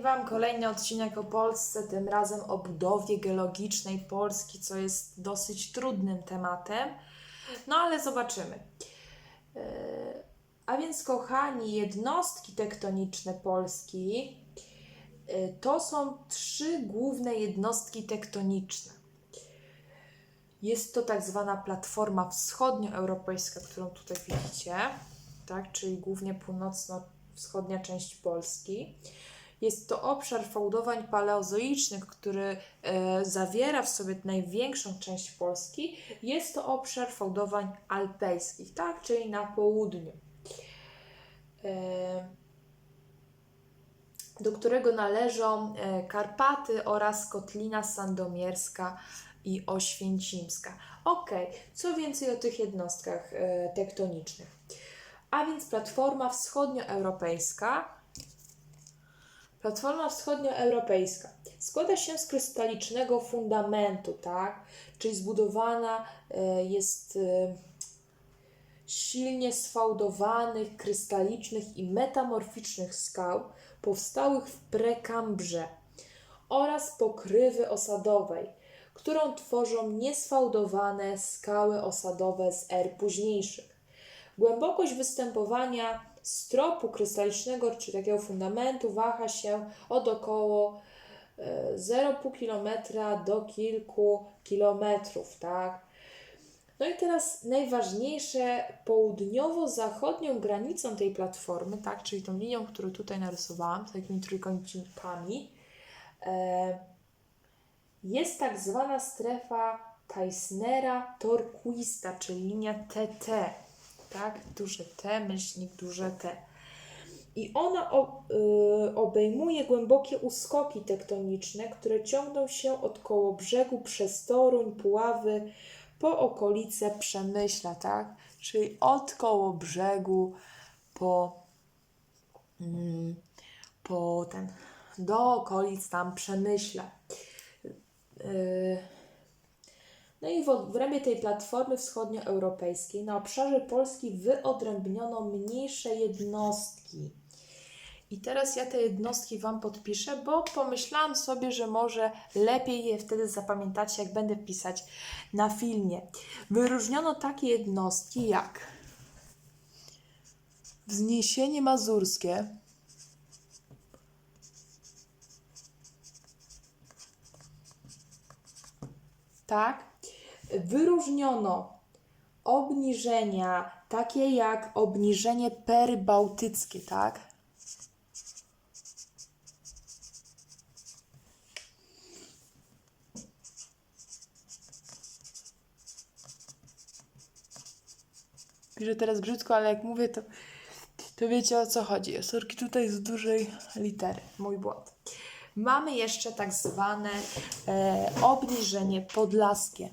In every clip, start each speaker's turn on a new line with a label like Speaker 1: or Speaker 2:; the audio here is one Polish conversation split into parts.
Speaker 1: Nagrywam kolejny odcinek o Polsce, tym razem o budowie geologicznej Polski, co jest dosyć trudnym tematem. No ale zobaczymy. E, A więc, kochani, jednostki tektoniczne Polski e, to są trzy główne jednostki tektoniczne. Jest to tak zwana platforma wschodnioeuropejska, którą tutaj widzicie, tak, czyli głównie północno-wschodnia część Polski. Jest to obszar fałdowań paleozoicznych, który e, zawiera w sobie największą część Polski. Jest to obszar fałdowań alpejskich, tak, czyli na południu. E, do którego należą e, Karpaty oraz Kotlina Sandomierska i Oświęcimska. Ok, co więcej o tych jednostkach e, tektonicznych. A więc Platforma Wschodnioeuropejska. Platforma Wschodnioeuropejska składa się z krystalicznego fundamentu, tak? Czyli zbudowana e, jest e, silnie sfałdowanych, krystalicznych i metamorficznych skał powstałych w prekambrze oraz pokrywy osadowej, którą tworzą niesfałdowane skały osadowe z er późniejszych. Głębokość występowania stropu krystalicznego, czy takiego fundamentu, waha się od około e, 0,5 km do kilku kilometrów, tak? No i teraz najważniejsze, południowo-zachodnią granicą tej platformy, tak, czyli tą linią, którą tutaj narysowałam, z takimi trójkącikami, e, jest tak zwana strefa Teissnera Torquista, czyli linia TT, tak, duże T, myślnik, duże T. I ona y, obejmuje głębokie uskoki tektoniczne, które ciągną się od koło brzegu przez Toruń, Puławy, po okolice Przemyśla, tak? Czyli od koło brzegu po, mm, po ten, do okolic tam Przemyśla. Yy, No i w, ramię tej platformy wschodnioeuropejskiej na obszarze Polski wyodrębniono mniejsze jednostki. I teraz ja te jednostki Wam podpiszę, bo pomyślałam sobie, że może lepiej je wtedy zapamiętacie, jak będę pisać na filmie. Wyróżniono takie jednostki jak Wzniesienie Mazurskie, tak? Wyróżniono obniżenia takie jak obniżenie perybałtyckie, tak? Piszę teraz brzydko, ale jak mówię, to, to wiecie o co chodzi. Sorki tutaj z dużej litery. Mój błąd. Mamy jeszcze tak zwane e, obniżenie podlaskie.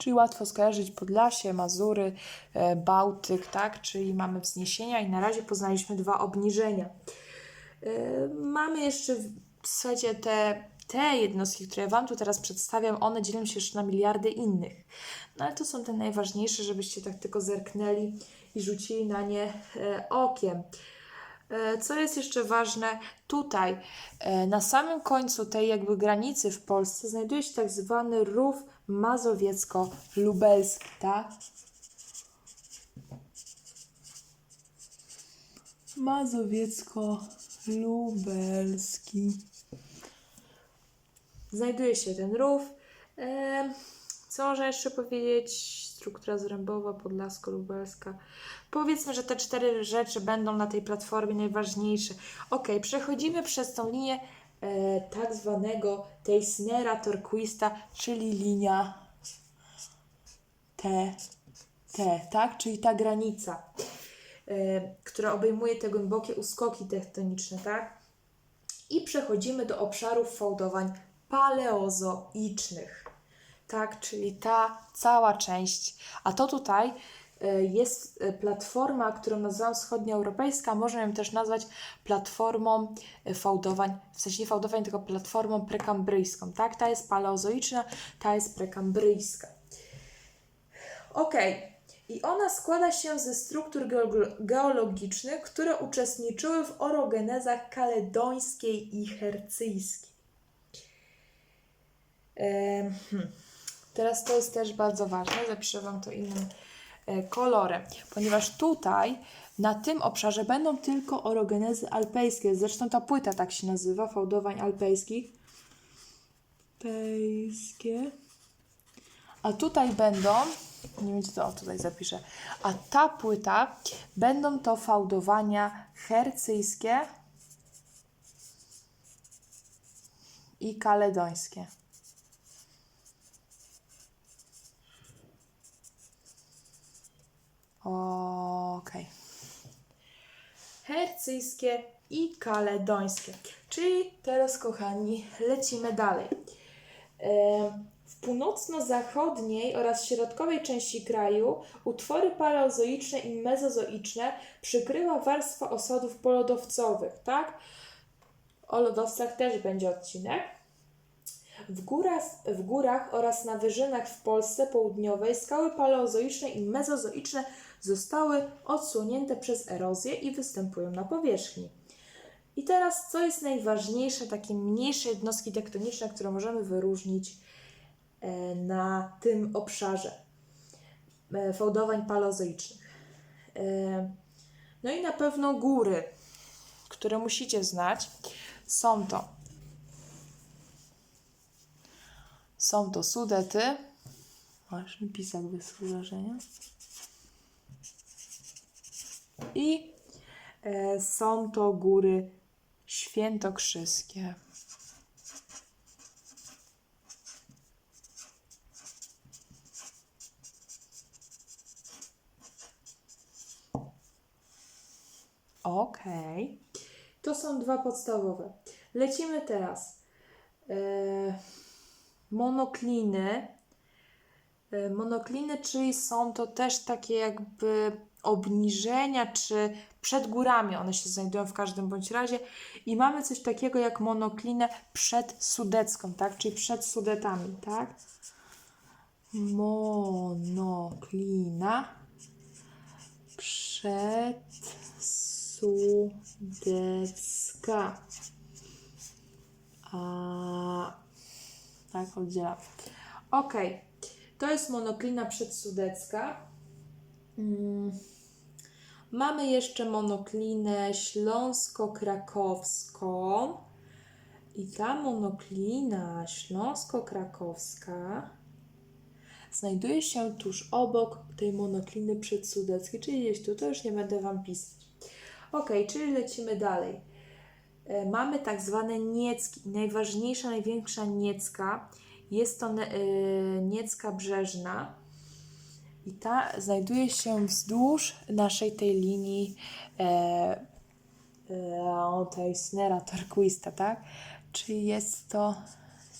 Speaker 1: Czyli łatwo skojarzyć Podlasie, Mazury, e, Bałtyk, tak? Czyli mamy wzniesienia i na razie poznaliśmy dwa obniżenia. E, Mamy jeszcze, słuchajcie, te, te jednostki, które Wam tu teraz przedstawiam, one dzielą się jeszcze na miliardy innych. No ale to są te najważniejsze, żebyście tak tylko zerknęli i rzucili na nie e, okiem. Co jest jeszcze ważne, tutaj na samym końcu tej jakby granicy w Polsce znajduje się tak zwany rów mazowiecko-lubelski, tak? Mazowiecko-lubelski. Znajduje się ten rów. E, Co można jeszcze powiedzieć? Struktura zrębowa, podlasko-lubelska. Powiedzmy, że te cztery rzeczy będą na tej platformie najważniejsze. Ok, przechodzimy przez tą linię e, tak zwanego Teissnera Torquista, czyli linia T, T, tak? Czyli ta granica, e, która obejmuje te głębokie uskoki tektoniczne, tak? I przechodzimy do obszarów fałdowań paleozoicznych. Tak, czyli ta cała część. A to tutaj jest e, platforma, którą nazywam wschodnioeuropejska. Można ją też nazwać platformą e, fałdowań, w sensie nie fałdowań, tylko platformą prekambryjską. Tak, ta jest paleozoiczna, ta jest prekambryjska. Ok, I ona składa się ze struktur geologicznych, które uczestniczyły w orogenezach kaledońskiej i hercyjskiej. Em, hmm. Teraz to jest też bardzo ważne, zapiszę Wam to innym e, kolorem, ponieważ tutaj na tym obszarze będą tylko orogenezy alpejskie. Zresztą ta płyta tak się nazywa, fałdowań alpejskich. Alpejskie. A tutaj będą, nie wiem, czy to o, tutaj zapiszę, a ta płyta będą to fałdowania hercyjskie i kaledońskie. Okej. Hercyjskie i kaledońskie. Czyli teraz, kochani, lecimy dalej. W północno-zachodniej oraz środkowej części kraju utwory paleozoiczne i mezozoiczne przykryła warstwa osadów polodowcowych, tak? O lodowcach też będzie odcinek. W górach, w górach oraz na wyżynach w Polsce południowej skały paleozoiczne i mezozoiczne zostały odsłonięte przez erozję i występują na powierzchni. I teraz, co jest najważniejsze, takie mniejsze jednostki tektoniczne, które możemy wyróżnić e, na tym obszarze e, fałdowań paleozoicznych. E, No i na pewno góry, które musicie znać, są to są to Sudety. Masz mi pisak bez wrażenia. I e, są to góry świętokrzyskie. Okej. To są dwa podstawowe. Lecimy teraz. E, monokliny. E, Monokliny, czyli są to też takie jakby obniżenia, czy przed górami one się znajdują w każdym bądź razie. I mamy coś takiego jak monoklinę przedsudecką, tak? Czyli przed Sudetami, tak? Monoklina przedsudecka. A tak, oddzielam. Ok, to jest monoklina przedsudecka. Mm. Mamy jeszcze monoklinę śląsko-krakowską. I ta monoklina śląsko-krakowska znajduje się tuż obok tej monokliny przedsudeckiej, czyli gdzieś tu, to już nie będę Wam pisać. Ok, czyli lecimy dalej. E, Mamy tak zwane niecki. Najważniejsza, największa niecka jest to y, niecka brzeżna. I ta znajduje się wzdłuż naszej tej linii e, e, tej Snera Torquista, tak? Czyli jest to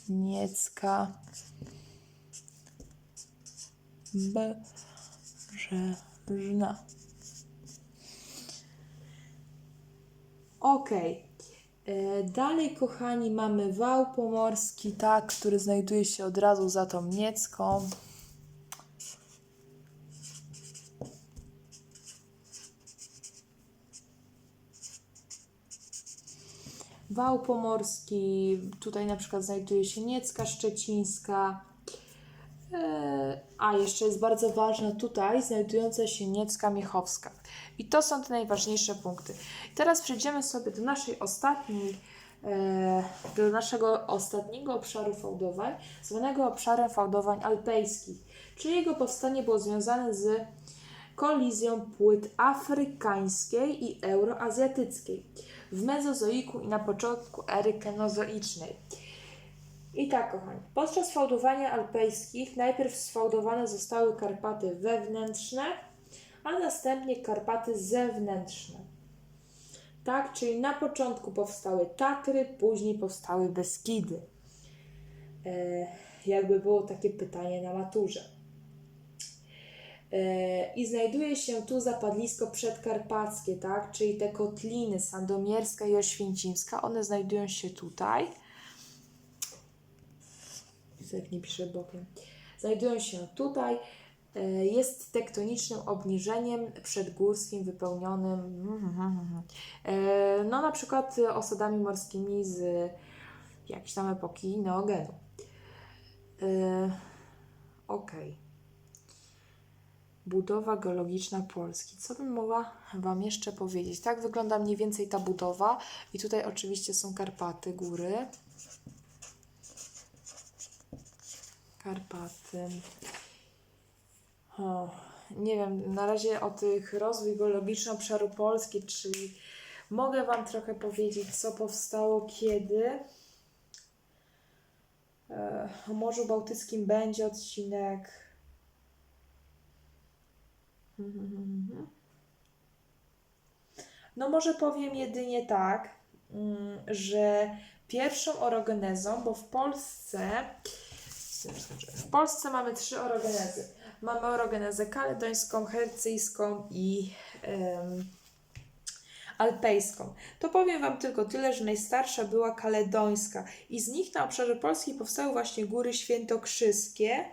Speaker 1: niecka brzeżna. Okej. E, Dalej, kochani, mamy wał pomorski, tak, który znajduje się od razu za tą niecką. Wał pomorski, tutaj na przykład znajduje się Niecka Szczecińska. E, A, jeszcze jest bardzo ważna tutaj znajdująca się Niecka Miechowska. I to są te najważniejsze punkty. Teraz przejdziemy sobie do naszej ostatniej, e, do naszego ostatniego obszaru fałdowań, zwanego obszarem fałdowań alpejskich. Czyli jego powstanie było związane z kolizją płyt afrykańskiej i euroazjatyckiej w mezozoiku i na początku ery kenozoicznej. I tak, kochani, podczas fałdowania alpejskich najpierw sfałdowane zostały Karpaty wewnętrzne, a następnie Karpaty zewnętrzne. Tak, czyli na początku powstały Tatry, później powstały Beskidy. E, jakby było takie pytanie na maturze. E, I znajduje się tu zapadlisko przedkarpackie, tak? czyli te kotliny sandomierska i oświęcimska. One znajdują się tutaj. Jak nie piszę bokiem. Znajdują się tutaj. e, jest tektonicznym obniżeniem przedgórskim wypełnionym e, no na przykład osadami morskimi z jakiejś tam epoki neogenu. Okej. Budowa geologiczna Polski. Co bym mogła Wam jeszcze powiedzieć? Tak wygląda mniej więcej ta budowa. I tutaj oczywiście są Karpaty, góry. Karpaty. O, nie wiem, na razie o tych rozwój geologiczny obszaru Polski, czyli mogę Wam trochę powiedzieć, co powstało kiedy. E, O Morzu Bałtyckim będzie odcinek. No może powiem jedynie tak, mm, że pierwszą orogenezą, bo w Polsce w Polsce mamy trzy orogenezy. Mamy orogenezę kaledońską, hercyjską i em, alpejską. To powiem Wam tylko tyle, że najstarsza była kaledońska i z nich na obszarze Polski powstały właśnie góry świętokrzyskie.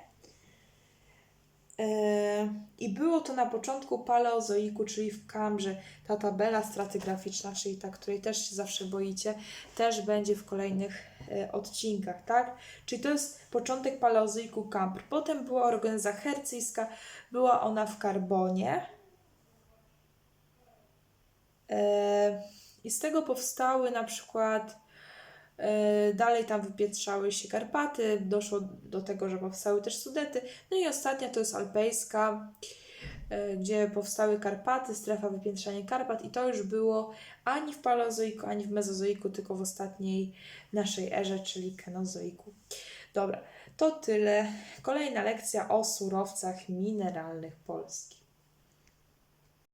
Speaker 1: E, I było to na początku paleozoiku, czyli w Kambrze. Ta tabela stratygraficzna, czyli ta, której też się zawsze boicie, też będzie w kolejnych e, odcinkach, tak? Czyli to jest początek paleozoiku Kambr. Potem była organizacja hercyjska, była ona w Karbonie. E, I z tego powstały na przykład dalej tam wypietrzały się Karpaty, doszło do tego, że powstały też Sudety. No i ostatnia to jest alpejska, e, gdzie powstały Karpaty, strefa wypiętrzania Karpat i to już było ani w paleozoiku, ani w mezozoiku, tylko w ostatniej naszej erze, czyli kenozoiku. Dobra, to tyle. Kolejna lekcja o surowcach mineralnych Polski.